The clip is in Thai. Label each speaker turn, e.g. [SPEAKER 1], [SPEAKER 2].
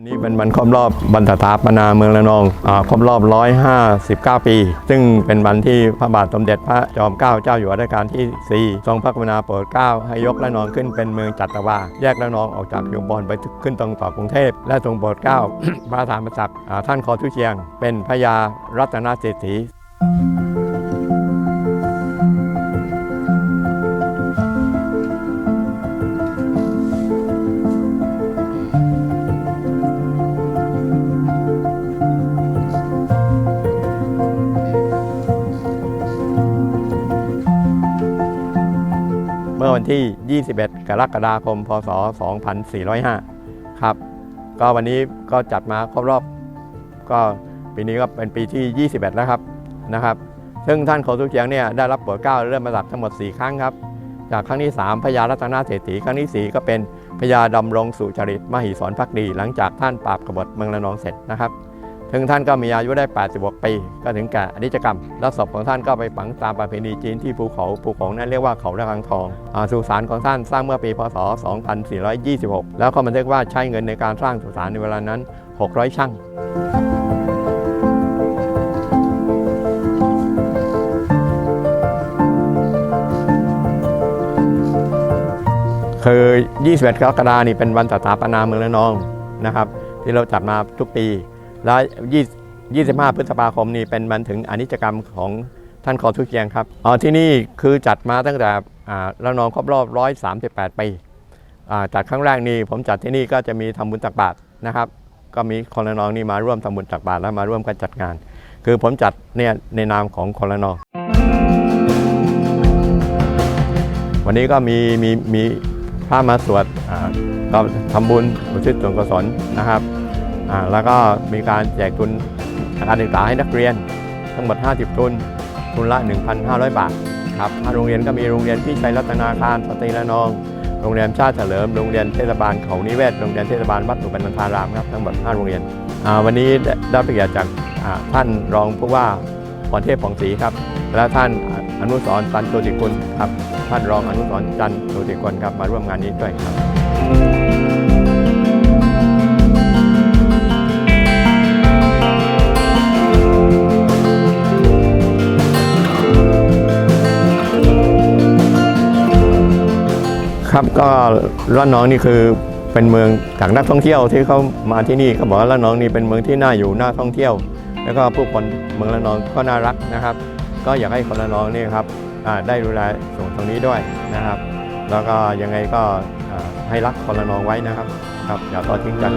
[SPEAKER 1] วันนี้เป็นวันครบรอบบรรสถาปนาเมืองระนองอครบรอบ 159 ปี ซึ่งเป็นวันที่พระบาทสมเด็จพระจอมเกล้าเจ้าอยู่หัวรัชกาลที่ 4 ทรงพระกรุณาโปรดเกล้าให้ยกระนองขึ้นเป็นเมืองจัตวา แยกระนองออกจากยุบอนไปขึ้นตรงต่อกรุงเทพ และทรงโปรดเกล้าพระธรรมศักดิ์ท่านคอทุเชียง เป็นพระยารัตนเศรษฐี เมื่อวันที่ 21 กรกฎาคม พศ 2405 ครับ ก็วันนี้ก็จัดมาครบรอบ ก็ปีนี้ก็เป็นปีที่ 21 แล้วครับนะครับ ซึ่งท่านโคทุเชียงเนี่ยได้รับโปรดเกล้าเริ่มมาจากทั้งหมด 4 ครั้งครับ จากครั้งที่ 3พญารัตนเศรษฐีครั้งที่ 4 ก็เป็นพญาดำรงสุจริตมหิศรพักดี หลังจากท่านปราบกบฏเมืองระนองเสร็จนะครับ ถึงท่านก็มีอายุได้ 86 ปี ก็ถึงแก่อนิจกรรม แล้วศพของท่านก็ไปฝังตามประเพณีจีนที่ภูเขาภูเขานั้นเรียกว่าเขาระฆังทองอาสุสานของท่านสร้างเมื่อปีพศ 2426 แล้วก็บันทึกว่าใช้เงินในการสร้างสุสานในเวลานั้น 600 ช่างคือ 21 กรกฎาคมนี่เป็นวันสถาปนาเมืองระนองนะครับ ที่เราจัดมาทุกปี และ20 25 พฤษภาคมนี่เป็นวันถึงอนิจกรรมของท่านคอทุกเกียงครับอ๋อที่นี่คือจัดมาตั้งแต่ระนองครบรอบ 138 ปีจัดครั้งแรกนี่ผมจัดที่นี่ก็จะมีทำบุญตักบาตรนะครับ ก็มีคนระนองนี่มาร่วมทำบุญตักบาตรและมาร่วมกันจัดงาน คือผมจัดเนี่ยในนามของคนระนอง วันนี้ก็มีมีมีพระมาสวดก็ทำบุญอุทิศส่วนกุศลนะครับ แล้วก็มีการแจกทุนการศึกษาให้นักเรียน ทั้งหมด 50 ทุน ทุนละ 1,500 บาทครับโรงเรียนก็มีโรงเรียนพี่ชัยรัตนาคารสตรีระนอง โรงเรียนชาติเฉลิม โรงเรียนเทศบาลเขานิเวศ โรงเรียนเทศบาลวัดสุบรรณธารามครับทั้งหมด 5 โรงเรียน วันนี้ได้ไประเกียรติจากท่านรองผู้ว่าพรเทพผ่องศรีครับ และท่านอนุสรณ์ตันโชติกุลครับ ท่านรองอนุสรณ์จันทร์โชติกุลครับมาร่วมงานนี้ด้วยครับ ครับก็ระนองนี่คือเป็นเมืองจากนักท่องเที่ยวที่เขามาที่นี่เขาบอกว่าระนองนี่เป็นเมืองที่น่าอยู่น่าท่องเที่ยว แล้วก็ผู้คนเมืองระนองก็น่ารักนะครับ ก็อยากให้คนระนองนี่ครับได้ดูแลส่วนตรงนี้ด้วยนะครับ แล้วก็ยังไงก็ให้รักคนระนองไว้นะครับครับอย่าทอดทิ้งกัน